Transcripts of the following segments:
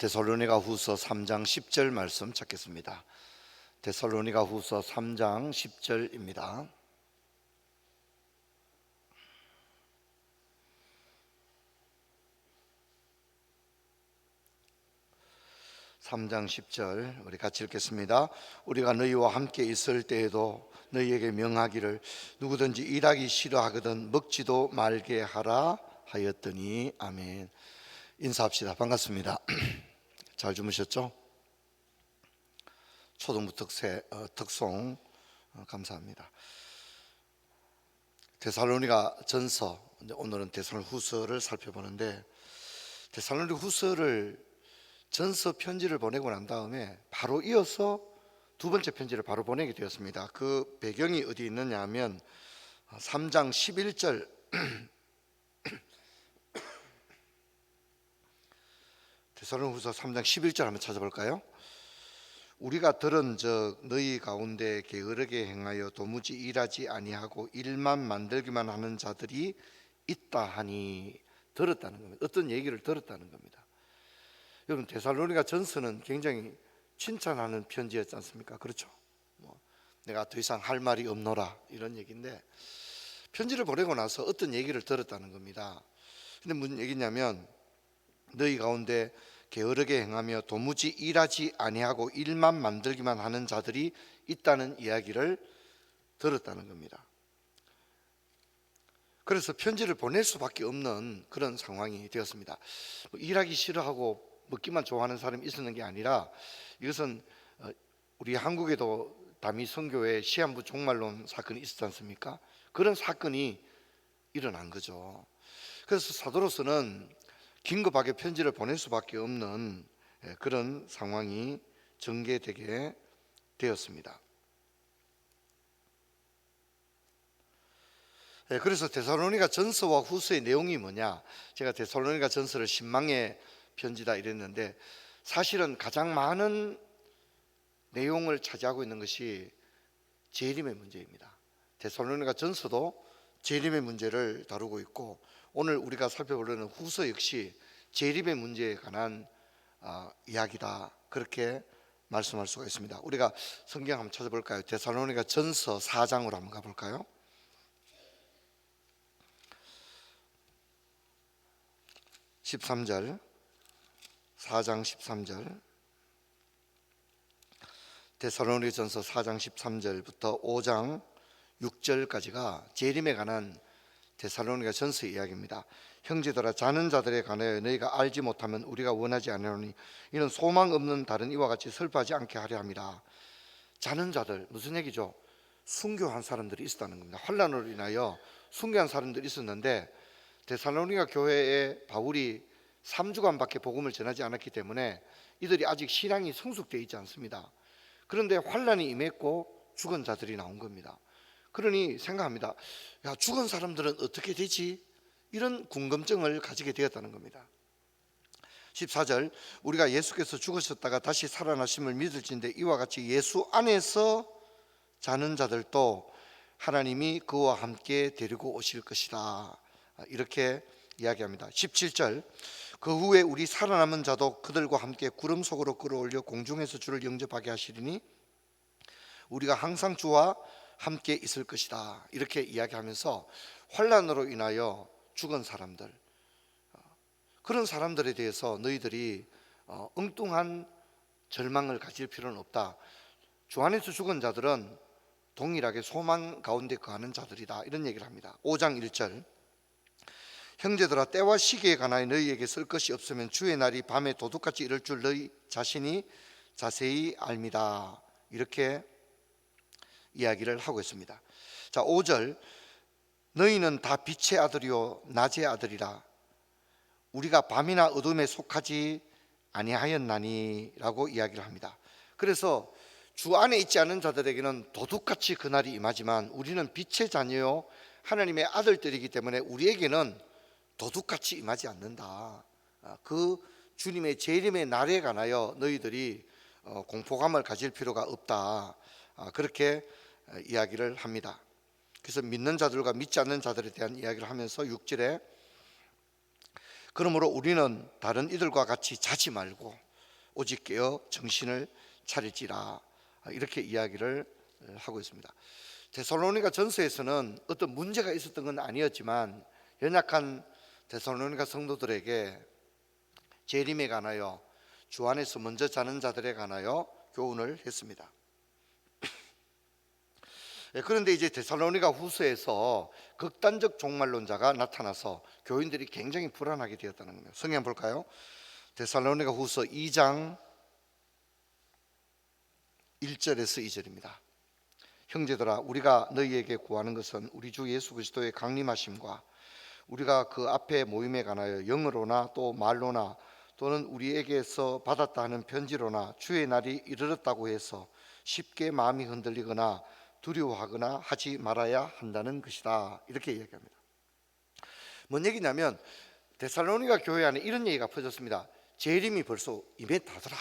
데살로니가 후서 3장 10절 말씀 찾겠습니다. 데살로니가 후서 3장 10절입니다. 삼장 10절 우리 같이 읽겠습니다. 우리가 너희와 함께 있을 때에도 너희에게 명하기를 누구든지 일하기 싫어하거든 먹지도 말게 하라 하였더니 아멘. 인사합시다. 반갑습니다. 잘 주무셨죠? 초등부 특세 어, 특송 어, 감사합니다. 데살로니가 전서 오늘은 데살로니 후서를 살펴보는데 데살로니 후서를 전서 편지를 보내고 난 다음에 바로 이어서 두 번째 편지를 바로 보내게 되었습니다. 그 배경이 어디 있느냐 하면 3장 11절 데살로니후서 3장 11절 한번 찾아볼까요? 우리가 들은 저 너희 가운데 게으르게 행하여 도무지 일하지 아니하고 일만 만들기만 하는 자들이 있다 하니 들었다는 겁니다. 어떤 얘기를 들었다는 겁니다. 여러분 데살로니가 전서는 굉장히 칭찬하는 편지였지 않습니까? 그렇죠? 뭐 내가 더 이상 할 말이 없노라 이런 얘기인데 편지를 보내고 나서 어떤 얘기를 들었다는 겁니다. 근데 무슨 얘기냐면 너희 가운데 게으르게 행하며 도무지 일하지 아니하고 일만 만들기만 하는 자들이 있다는 이야기를 들었다는 겁니다. 그래서 편지를 보낼 수밖에 없는 그런 상황이 되었습니다. 뭐 일하기 싫어하고 먹기만 좋아하는 사람이 있었는 게 아니라 이것은 어, 우리 한국에도 다미 선교회 시한부 종말론 사건이 있었지 않습니까? 그런 사건이 일어난 거죠. 그래서 사도로서는 긴급하게 편지를 보낼 수밖에 없는 예, 그런 상황이 전개되게 되었습니다. 예, 그래서 데살로니가 전서와 후서의 내용이 뭐냐? 제가 데살로니가 전서를 신망의 편지다 이랬는데 사실은 가장 많은 내용을 차지하고 있는 것이 재림의 문제입니다. 데살로니가 전서도 재림의 문제를 다루고 있고 오늘 우리가 살펴보려는 후서 역시 재림의 문제에 관한 아, 이야기다 그렇게 말씀할 수가 있습니다. 우리가 성경 한번 찾아볼까요? 데살로니가 전서 4장으로 한번 가볼까요? 13절 4장 13절 데살로니전서 4장 13절부터 5장 6절까지가 재림에 관한 데살로니가 전서 이야기입니다. 형제들아 자는 자들에 관하여 너희가 알지 못하면 우리가 원하지 않으니 이는 소망 없는 다른 이와 같이 슬퍼하지 않게 하려 함이라. 자는 자들 무슨 얘기죠? 순교한 사람들이 있었다는 겁니다. 환란으로 인하여 순교한 사람들이 있었는데 데살로니가 교회에 바울이 3주간밖에 복음을 전하지 않았기 때문에 이들이 아직 신앙이 성숙되어 있지 않습니다. 그런데 환란이 임했고 죽은 자들이 나온 겁니다. 그러니 생각합니다. 야, 죽은 사람들은 어떻게 되지? 이런 궁금증을 가지게 되었다는 겁니다. 14절 우리가 예수께서 죽으셨다가 다시 살아나심을 믿을진데 이와 같이 예수 안에서 자는 자들도 하나님이 그와 함께 데리고 오실 것이다. 이렇게 이야기합니다. 17절 그 후에 우리 살아남은 자도 그들과 함께 구름 속으로 끌어올려 공중에서 주를 영접하게 하시리니 우리가 항상 주와 함께 있을 것이다. 이렇게 이야기하면서 환란으로 인하여 죽은 사람들 어, 그런 사람들에 대해서 너희들이 어, 엉뚱한 절망을 가질 필요는 없다. 주 안에서 죽은 자들은 동일하게 소망 가운데 거하는 자들이다. 이런 얘기를 합니다. 5장 1절 형제들아 때와 시기에 관하여 너희에게 쓸 것이 없으면 주의 날이 밤에 도둑같이 이럴 줄 너희 자신이 자세히 알미다. 이렇게 이야기를 하고 있습니다. 자, 5절 너희는 다 빛의 아들이요 낮의 아들이라 우리가 밤이나 어둠에 속하지 아니하였나니라고 이야기를 합니다. 그래서 주 안에 있지 않은 자들에게는 도둑같이 그날이 임하지만 우리는 빛의 자녀요 하나님의 아들들이기 때문에 우리에게는 도둑같이 임하지 않는다. 아, 그 주님의 재림의 날에 관하여 너희들이 어, 공포감을 가질 필요가 없다. 아, 그렇게 어, 이야기를 합니다. 그래서 믿는 자들과 믿지 않는 자들에 대한 이야기를 하면서 6절에 그러므로 우리는 다른 이들과 같이 자지 말고 오직 깨어 정신을 차릴지라 이렇게 이야기를 하고 있습니다. 데살로니가 전서에서는 어떤 문제가 있었던 건 아니었지만 연약한 데살로니가 성도들에게 재림에 관하여 주 안에서 먼저 자는 자들에 관하여 교훈을 했습니다. 예, 그런데 이제 데살로니가 후서에서 극단적 종말론자가 나타나서 교인들이 굉장히 불안하게 되었다는 겁니다. 성경 볼까요? 데살로니가 후서 2장 1절에서 2절입니다. 형제들아 우리가 너희에게 구하는 것은 우리 주 예수 그리스도의 강림하심과 우리가 그 앞에 모임에 관하여 영어로나 또 말로나 또는 우리에게서 받았다 하는 편지로나 주의 날이 이르렀다고 해서 쉽게 마음이 흔들리거나 두려워하거나 하지 말아야 한다는 것이다. 이렇게 이야기합니다. 뭔 얘기냐면 데살로니가 교회 안에 이런 얘기가 퍼졌습니다. 재림이 벌써 임했다더라.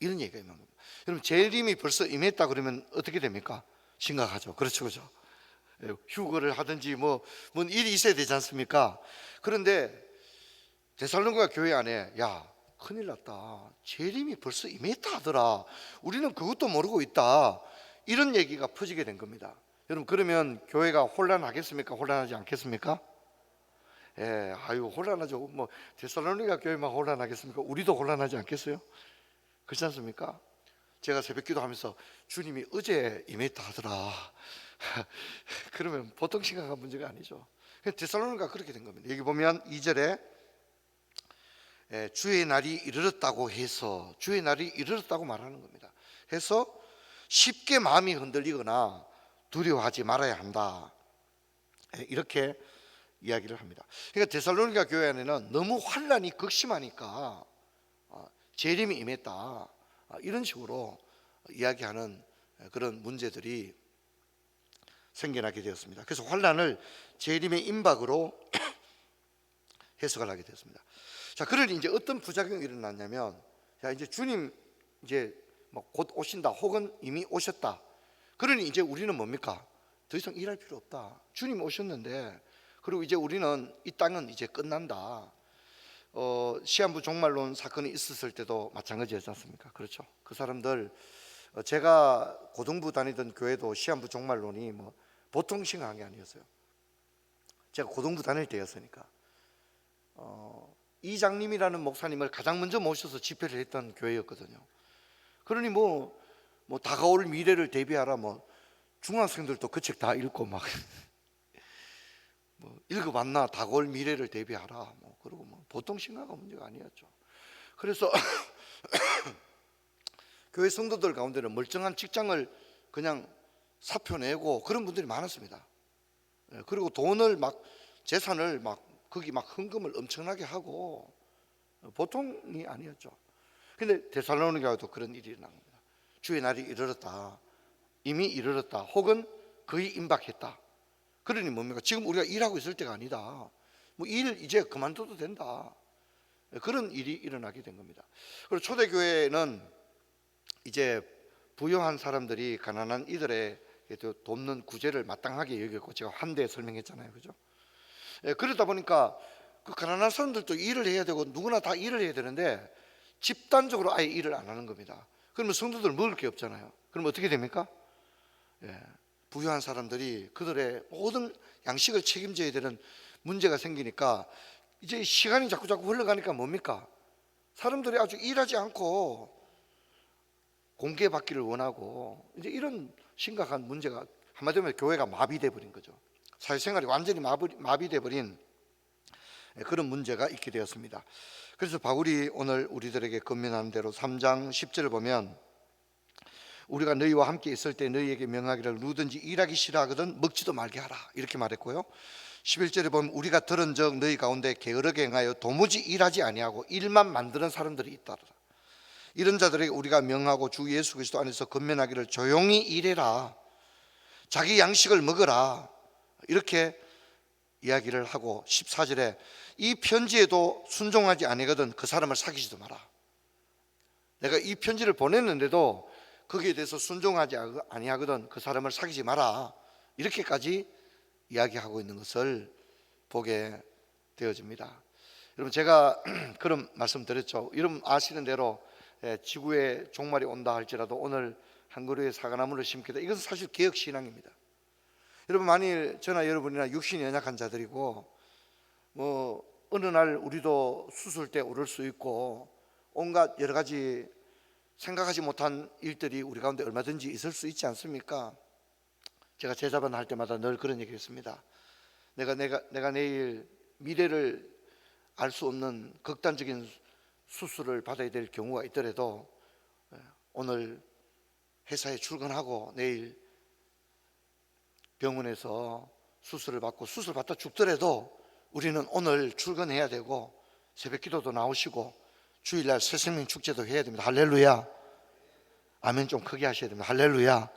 이런 얘기가 있는 겁니다. 여러분 재림이 벌써 임했다 그러면 어떻게 됩니까? 심각하죠. 그렇죠, 그렇죠. 예, 휴거를 하든지 뭐, 뭔 일이 있어야 되지 않습니까? 그런데 데살로니가 교회 안에 야 큰일 났다. 재림이 벌써 임했다 하더라. 우리는 그것도 모르고 있다. 이런 얘기가 퍼지게 된 겁니다. 여러분 그러면 교회가 혼란하겠습니까? 혼란하지 않겠습니까? 예, 아유 혼란하죠. 뭐 데살로니가 교회만 혼란하겠습니까? 우리도 혼란하지 않겠어요? 그렇지 않습니까? 제가 새벽기도 하면서 주님이 어제 임했다 하더라. 그러면 보통 심각한 문제가 아니죠. 데살로니가 그렇게 된 겁니다. 여기 보면 2절에 예, 주의 날이 이르렀다고 해서 주의 날이 이르렀다고 말하는 겁니다. 해서 쉽게 마음이 흔들리거나 두려워하지 말아야 한다. 예, 이렇게 이야기를 합니다. 그러니까 데살로니가 교회 안에는 너무 환란이 극심하니까 어, 재림이 임했다. 아, 이런 식으로 이야기하는 그런 문제들이 생겨나게 되었습니다. 그래서 환란을 재림의 임박으로 해석을 하게 되었습니다. 자, 그러니 이제 어떤 부작용이 일어났냐면, 자 이제 주님 이제 뭐 곧 오신다, 혹은 이미 오셨다. 그러니 이제 우리는 뭡니까? 더 이상 일할 필요 없다. 주님 오셨는데, 그리고 이제 우리는 이 땅은 이제 끝난다. 어, 시한부 종말론 사건이 있었을 때도 마찬가지였지 않습니까? 그렇죠. 그 사람들 어, 제가 고등부 다니던 교회도 시한부 종말론이 뭐 보통 심각한 게 아니었어요. 제가 고등부 다닐 때였으니까. 어, 이장님이라는 목사님을 가장 먼저 모셔서 집회를 했던 교회였거든요. 그러니 뭐, 뭐 다가올 미래를 대비하라 뭐 중학생들도 그 책 다 읽고 막 뭐 읽어봤나 다가올 미래를 대비하라 뭐 그리고 뭐 보통 심각한 문제가 아니었죠. 그래서 교회 성도들 가운데는 멀쩡한 직장을 그냥 사표 내고 그런 분들이 많았습니다. 예, 그리고 돈을 막 재산을 막 거기 막 헌금을 엄청나게 하고 보통이 아니었죠. 근데 데살로니가도 그런 일이 일어난 겁니다. 주의 날이 이르렀다. 이미 이르렀다. 혹은 거의 임박했다. 그러니 뭡니까? 지금 우리가 일하고 있을 때가 아니다. 뭐 일 이제 그만둬도 된다. 그런 일이 일어나게 된 겁니다. 그리고 초대교회는 이제 부유한 사람들이 가난한 이들의 돕는 구제를 마땅하게 여겼고 제가 한대 설명했잖아요. 그죠? 예, 그러다 보니까 그 가난한 사람들도 일을 해야 되고 누구나 다 일을 해야 되는데 집단적으로 아예 일을 안 하는 겁니다. 그러면 성도들 먹을 게 없잖아요. 그럼 어떻게 됩니까? 예, 부유한 사람들이 그들의 모든 양식을 책임져야 되는 문제가 생기니까 이제 시간이 자꾸 자꾸 흘러가니까 뭡니까? 사람들이 아주 일하지 않고 공개받기를 원하고 이제 이런 심각한 문제가 한마디로 교회가 마비돼 버린 거죠. 사회생활이 완전히 마비돼 버린 그런 문제가 있게 되었습니다. 그래서 바울이 오늘 우리들에게 건면하는 대로 3장 10절을 보면 우리가 너희와 함께 있을 때 너희에게 명하기를 누든지 일하기 싫어하거든 먹지도 말게 하라 이렇게 말했고요. 11절에 보면 우리가 들은 적 너희 가운데 게으르게 행하여 도무지 일하지 아니하고 일만 만드는 사람들이 있다라. 이런 자들에게 우리가 명하고 주 예수 그리스도 안에서 건면하기를 조용히 일해라. 자기 양식을 먹어라. 이렇게 이야기를 하고 14절에 이 편지에도 순종하지 아니거든 그 사람을 사귀지도 마라. 내가 이 편지를 보냈는데도 거기에 대해서 순종하지 아니하거든 그 사람을 사귀지 마라. 이렇게까지 이야기하고 있는 것을 보게 되어집니다. 여러분 제가 그런 말씀 드렸죠. 여러분 아시는 대로 예, 지구에 종말이 온다 할지라도 오늘 한 그루의 사과나무를 심기다. 이것은 사실 개혁 신앙입니다. 여러분 만일 저나 여러분이나 육신이 연약한 자들이고 뭐 어느 날 우리도 수술 때 오를 수 있고 온갖 여러 가지 생각하지 못한 일들이 우리 가운데 얼마든지 있을 수 있지 않습니까? 제가 제자반 할 때마다 늘 그런 얘기했습니다. 내가 내가 내가 내일 미래를 알 수 없는 극단적인 수술을 받아야 될 경우가 있더라도 예, 오늘 회사에 출근하고 내일 병원에서 수술을 받고 수술 받다 죽더라도 우리는 오늘 출근해야 되고 새벽 기도도 나오시고 주일날 새생명 축제도 해야 됩니다. 할렐루야. 아멘 좀 크게 하셔야 됩니다. 할렐루야.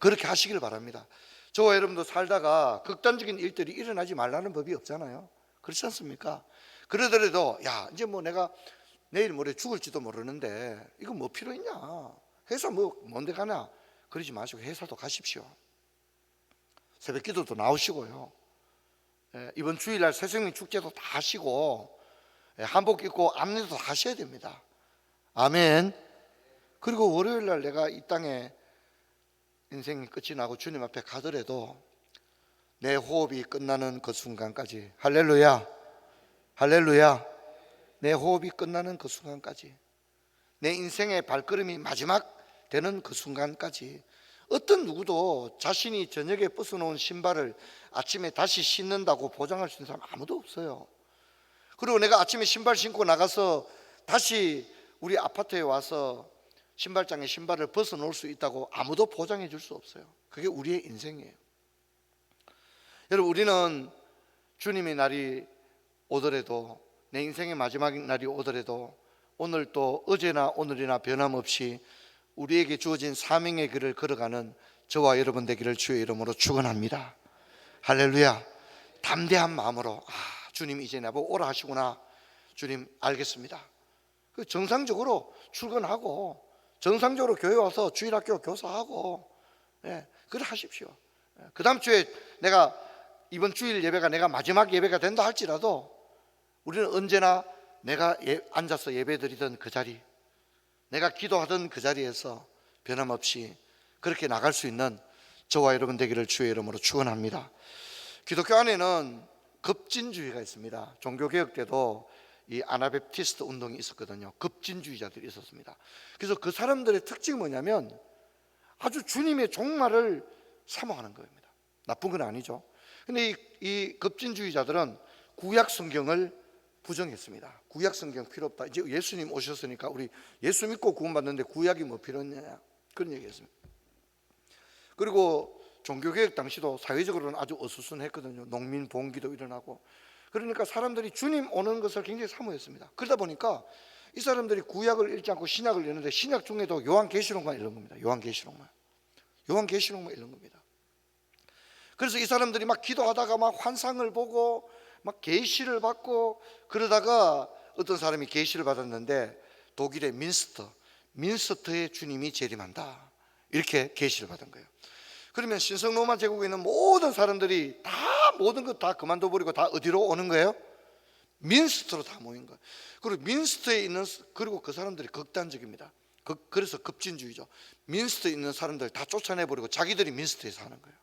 그렇게 하시길 바랍니다. 저와 여러분도 살다가 극단적인 일들이 일어나지 말라는 법이 없잖아요. 그렇지 않습니까? 그러더라도 야 이제 뭐 내가 내일 모레 죽을지도 모르는데 이거 뭐 필요 있냐? 회사 뭐 뭔데 가나? 그러지 마시고 회사도 가십시오. 새벽 기도도 나오시고요. 예, 이번 주일날 새생명 축제도 다 하시고 예, 한복 입고 안내도 다 하셔야 됩니다. 아멘. 그리고 월요일 날 내가 이 땅에 인생이 끝이 나고 주님 앞에 가더라도 내 호흡이 끝나는 그 순간까지 할렐루야. 할렐루야. 내 호흡이 끝나는 그 순간까지 내 인생의 발걸음이 마지막 되는 그 순간까지 어떤 누구도 자신이 저녁에 벗어놓은 신발을 아침에 다시 신는다고 보장할 수 있는 사람 아무도 없어요. 그리고 내가 아침에 신발 신고 나가서 다시 우리 아파트에 와서 신발장에 신발을 벗어놓을 수 있다고 아무도 보장해 줄 수 없어요. 그게 우리의 인생이에요. 여러분, 우리는 주님의 날이 오더라도 내 인생의 마지막 날이 오더라도 오늘 또 어제나 오늘이나 변함없이 우리에게 주어진 사명의 길을 걸어가는 저와 여러분 되기를 주의 이름으로 축원합니다. 할렐루야. 담대한 마음으로 아, 주님 이제 나보고 오라 하시구나. 주님 알겠습니다. 그 정상적으로 출근하고 정상적으로 교회 와서 주일학교 교사하고 예, 그래 하십시오. 그 다음 주에 내가 이번 주일 예배가 내가 마지막 예배가 된다 할지라도 우리는 언제나 내가 예, 앉아서 예배 드리던 그 자리 내가 기도하던 그 자리에서 변함없이 그렇게 나갈 수 있는 저와 여러분 되기를 주의 이름으로 축원합니다. 기독교 안에는 급진주의가 있습니다. 종교개혁 때도 이 아나베프티스트 운동이 있었거든요. 급진주의자들이 있었습니다. 그래서 그 사람들의 특징이 뭐냐면 아주 주님의 종말을 사모하는 겁니다. 나쁜 건 아니죠. 근데 이, 이 급진주의자들은 구약 성경을 부정했습니다. 구약 성경 필요 없다. 이제 예수님 오셨으니까 우리 예수 믿고 구원받는데 구약이 뭐 필요했냐 그런 얘기했습니다. 그리고 종교개혁 당시도 사회적으로는 아주 어수선했거든요. 농민 봉기도 일어나고 그러니까 사람들이 주님 오는 것을 굉장히 사모했습니다. 그러다 보니까 이 사람들이 구약을 읽지 않고 신약을 읽는데 신약 중에도 요한계시록만 읽는 겁니다. 요한계시록만. 요한계시록만 읽는 겁니다. 그래서 이 사람들이 막 기도하다가 막 환상을 보고 막 계시를 받고 그러다가 어떤 사람이 계시를 받았는데 독일의 민스터, 민스터의 주님이 재림한다. 이렇게 계시를 받은 거예요. 그러면 신성 로마 제국에 있는 모든 사람들이 다 모든 것 다 그만둬 버리고 다 어디로 오는 거예요? 민스터로 다 모인 거예요. 그리고 민스터에 있는 그리고 그 사람들이 극단적입니다. 그, 그래서 급진주의죠. 민스터에 있는 사람들 다 쫓아내 버리고 자기들이 민스터에 사는 거예요.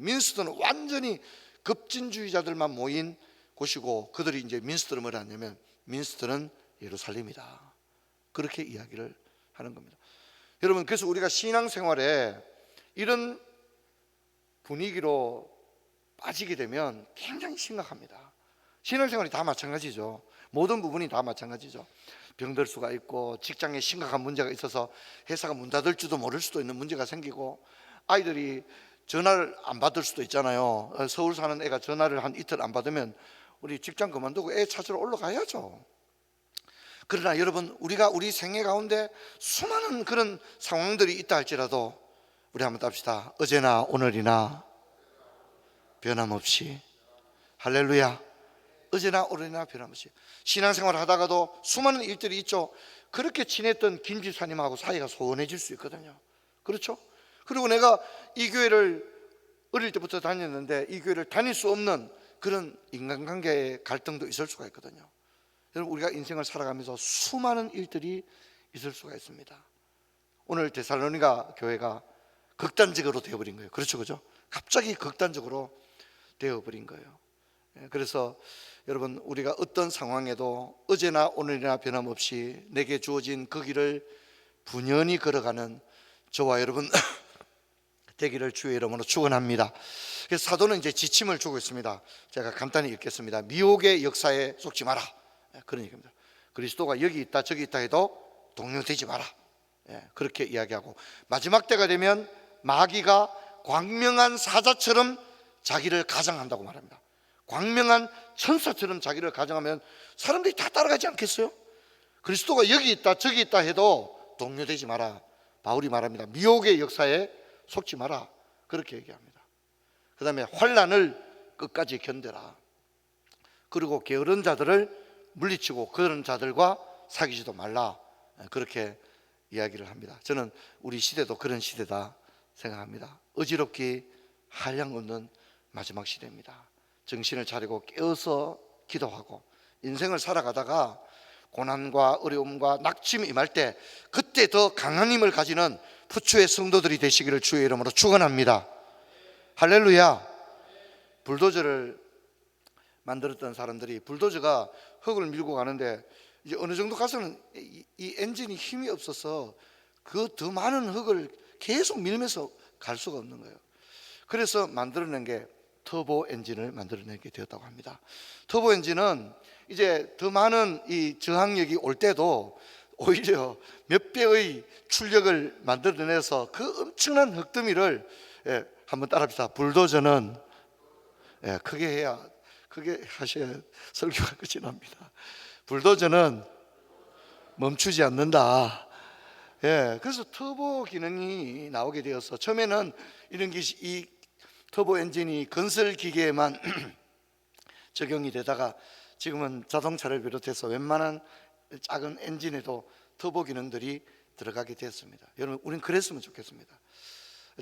민스터는 완전히 급진주의자들만 모인 곳이고 그들이 이제 민스터를 뭐라 하냐면 민스터는 예루살렘이다. 그렇게 이야기를 하는 겁니다. 여러분 그래서 우리가 신앙생활에 이런 분위기로 빠지게 되면 굉장히 심각합니다. 신앙생활이 다 마찬가지죠. 모든 부분이 다 마찬가지죠. 병들 수가 있고 직장에 심각한 문제가 있어서 회사가 문 닫을지도 모를 수도 있는 문제가 생기고 아이들이 전화를 안 받을 수도 있잖아요. 서울 사는 애가 전화를 한 이틀 안 받으면 우리 직장 그만두고 애 찾으러 올라가야죠. 그러나 여러분 우리가 우리 생애 가운데 수많은 그런 상황들이 있다 할지라도 우리 한번 답시다. 어제나 오늘이나 변함없이 할렐루야. 어제나 오늘이나 변함없이 신앙생활 하다가도 수많은 일들이 있죠. 그렇게 지냈던 김 집사님하고 사이가 소원해질 수 있거든요. 그렇죠? 그리고 내가 이 교회를 어릴 때부터 다녔는데 이 교회를 다닐 수 없는 그런 인간관계의 갈등도 있을 수가 있거든요. 여러분 우리가 인생을 살아가면서 수많은 일들이 있을 수가 있습니다. 오늘 데살로니가 교회가 극단적으로 되어버린 거예요. 그렇죠, 그죠? 갑자기 극단적으로 되어버린 거예요. 예, 그래서 여러분 우리가 어떤 상황에도 어제나 오늘이나 변함없이 내게 주어진 그 길을 분연히 걸어가는 저와 여러분 되기를 주의 이름으로 축원합니다. 그래서 사도는 이제 지침을 주고 있습니다. 제가 간단히 읽겠습니다. 미혹의 역사에 속지 마라. 예, 그런 얘기입니다. 그리스도가 여기 있다 저기 있다 해도 동요되지 마라. 예, 그렇게 이야기하고 마지막 때가 되면 마귀가 광명한 사자처럼 자기를 가장한다고 말합니다. 광명한 천사처럼 자기를 가장하면 사람들이 다 따라가지 않겠어요? 그리스도가 여기 있다 저기 있다 해도 동요되지 마라. 바울이 말합니다. 미혹의 역사에 속지 마라. 그렇게 얘기합니다. 그 다음에 환란을 끝까지 견뎌라. 그리고 게으른 자들을 물리치고 그런 자들과 사귀지도 말라. 그렇게 이야기를 합니다. 저는 우리 시대도 그런 시대다 생각합니다. 어지럽기 한량 없는 마지막 시대입니다. 정신을 차리고 깨어서 기도하고 인생을 살아가다가 고난과 어려움과 낙심이 임할 때 그때 더 강한 힘을 가지는 부추의 성도들이 되시기를 주의 이름으로 축원합니다. 할렐루야. 불도저를 만들었던 사람들이 불도저가 흙을 밀고 가는데 이제 어느 정도 가서는 이, 이 엔진이 힘이 없어서 그 더 많은 흙을 계속 밀면서 갈 수가 없는 거예요. 그래서 만들어낸 게 터보 엔진을 만들어내게 되었다고 합니다. 터보 엔진은 이제 더 많은 이 저항력이 올 때도 오히려 몇 배의 출력을 만들어내서 그 엄청난 흙더미를 예, 한번 따라합시다. 불도저는 예, 크게 해야 크게 하셔야 설교가 끝이 납니다. 불도저는 멈추지 않는다. 예, 그래서 터보 기능이 나오게 되어서 처음에는 이런 것이 이 터보 엔진이 건설 기계에만 적용이 되다가 지금은 자동차를 비롯해서 웬만한 작은 엔진에도 터보 기능들이 들어가게 되었습니다. 여러분, 우린 그랬으면 좋겠습니다.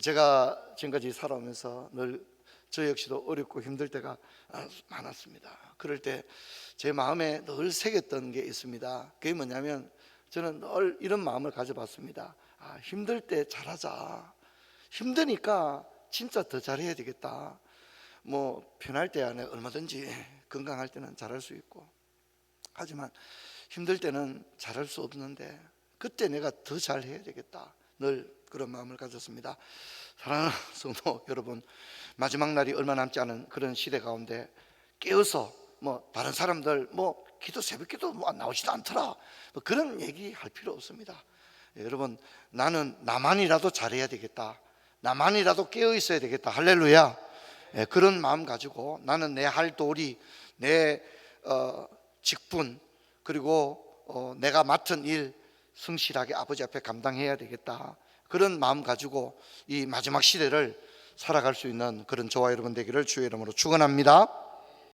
제가 지금까지 살아오면서 늘 저 역시도 어렵고 힘들 때가 많았습니다. 그럴 때 제 마음에 늘 새겼던 게 있습니다. 그게 뭐냐면 저는 늘 이런 마음을 가져봤습니다. 아, 힘들 때 잘하자. 힘드니까 진짜 더 잘해야 되겠다. 뭐 편할 때 안에 얼마든지 건강할 때는 잘할 수 있고 하지만 힘들 때는 잘할 수 없는데 그때 내가 더 잘해야 되겠다. 늘 그런 마음을 가졌습니다. 사랑하는 성도 여러분, 마지막 날이 얼마 남지 않은 그런 시대 가운데 깨어서 뭐 다른 사람들 뭐 기도 새벽기도 뭐 나오지도 않더라. 뭐 그런 얘기 할 필요 없습니다. 예, 여러분 나는 나만이라도 잘해야 되겠다. 나만이라도 깨어 있어야 되겠다. 할렐루야. 예, 그런 마음 가지고 나는 내 할 도리, 내 어, 직분 그리고 어, 내가 맡은 일 성실하게 아버지 앞에 감당해야 되겠다. 그런 마음 가지고 이 마지막 시대를 살아갈 수 있는 그런 저와 여러분 되기를 주의 이름으로 축원합니다.